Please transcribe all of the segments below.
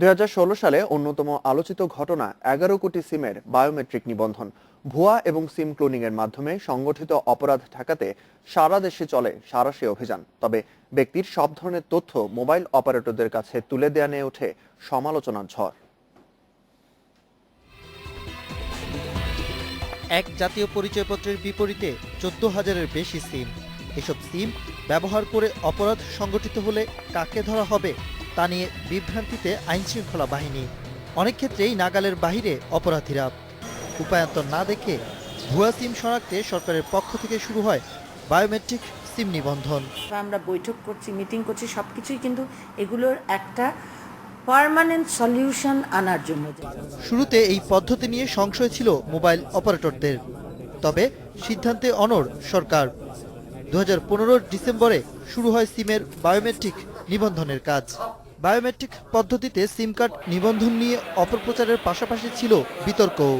দুই হাজার ষোলো সালে অন্যতম আলোচিত ঘটনা এগারো কোটি সিমের বায়োমেট্রিক নিবন্ধন। ভুয়া এবং সিম ক্লোনিং এর মাধ্যমে সংগঠিত অপরাধ ঠেকাতে সারা দেশে চলে সারাশি অভিযান। তবে ব্যক্তির সব ধরনের তথ্য মোবাইল অপারেটরদের কাছে তুলে দেয়া নিয়ে ওঠে সমালোচনার ঝড়। এক জাতীয় পরিচয়পত্রের বিপরীতে চোদ্দ হাজারের বেশি সিম। এসব সিম ব্যবহার করে অপরাধ সংগঠিত হলে কাকে ধরা হবে তা নিয়ে বিভ্রান্তিতে আইনশৃঙ্খলা বাহিনী। অনেক ক্ষেত্রেই নাগালের বাহিরে অপরাধীরা। উপায়ন্তর না দেখে ভুয়া সিম শনাক্তে সরকারের পক্ষ থেকে শুরু হয় বায়োমেট্রিক সিম নিবন্ধন। আমরা বৈঠক করছি মিটিং করছি সব কিছুই কিন্তু এগুলোর একটা পার্মানেন্ট সলিউশন আনার জন্য। শুরুতে এই পদ্ধতি নিয়ে সংশয় ছিল মোবাইল অপারেটরদের। তবে সিদ্ধান্তে অনড় সরকার। দু হাজার পনেরো ডিসেম্বরে শুরু হয় সিমের বায়োমেট্রিক নিবন্ধনের কাজ। বায়োমেট্রিক পদ্ধতিতে সিম কার্ড নিবন্ধন নিয়ে অপপ্রচারের পাশাপাশি ছিল বিতর্কও।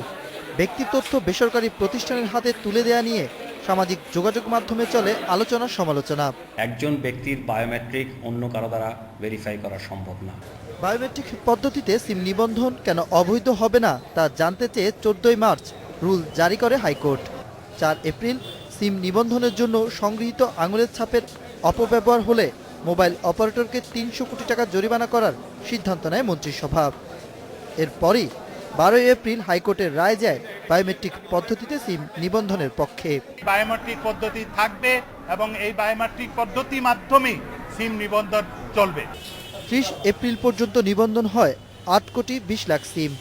ব্যক্তি তথ্য বেসরকারি প্রতিষ্ঠানের হাতে তুলে দেয়া নিয়ে সামাজিক যোগাযোগ মাধ্যমে চলে আলোচনা সমালোচনা। একজন ব্যক্তির বায়োমেট্রিক অন্য কারও দ্বারা ভেরিফাই করা সম্ভব না। বায়োমেট্রিক পদ্ধতিতে সিম নিবন্ধন কেন অবৈধ হবে না তা জানতে চেয়ে চোদ্দই মার্চ রুল জারি করে হাইকোর্ট। চার এপ্রিল সিম নিবন্ধনের জন্য সংগৃহীত আঙুলের ছাপের অপব্যবহার হলে মোবাইল অপারেটরকে তিনশো কোটি টাকা জরিমানা করার সিদ্ধান্ত নেয় মন্ত্রিসভা। এরপরই বারোই এপ্রিল হাইকোর্টের রায় যায় বায়োমেট্রিক পদ্ধতিতে সিম নিবন্ধনের পক্ষে। বায়োমেট্রিক পদ্ধতি থাকবে এবং এই বায়োমেট্রিক পদ্ধতির মাধ্যমেই সিম নিবন্ধন চলবে। ত্রিশ এপ্রিল পর্যন্ত নিবন্ধন হয় আট কোটি বিশ লাখ সিম।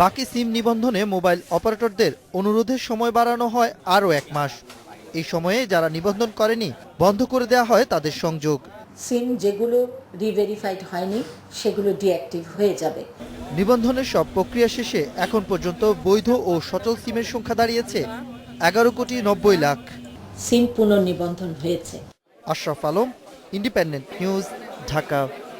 বাকি সিম নিবন্ধনে মোবাইল অপারেটরদের অনুরোধের সময় বাড়ানো হয় আরও এক মাস। এই সময়ে যারা নিবন্ধন করেনি বন্ধ করে দেওয়া হয় তাদের সংযোগ। সিম যেগুলো রিভেরিফাইড হয়নি সেগুলো ডিঅ্যাক্টিভ হয়ে যাবে। নিবন্ধনের সব প্রক্রিয়া শেষে এখন পর্যন্ত বৈধ ও সচল সিমের সংখ্যা দাঁড়িয়েছে এগারো কোটি নব্বই লাখ। সিম পুনর্নিবন্ধন হয়েছে। Ashraf Alam independent news Dhaka.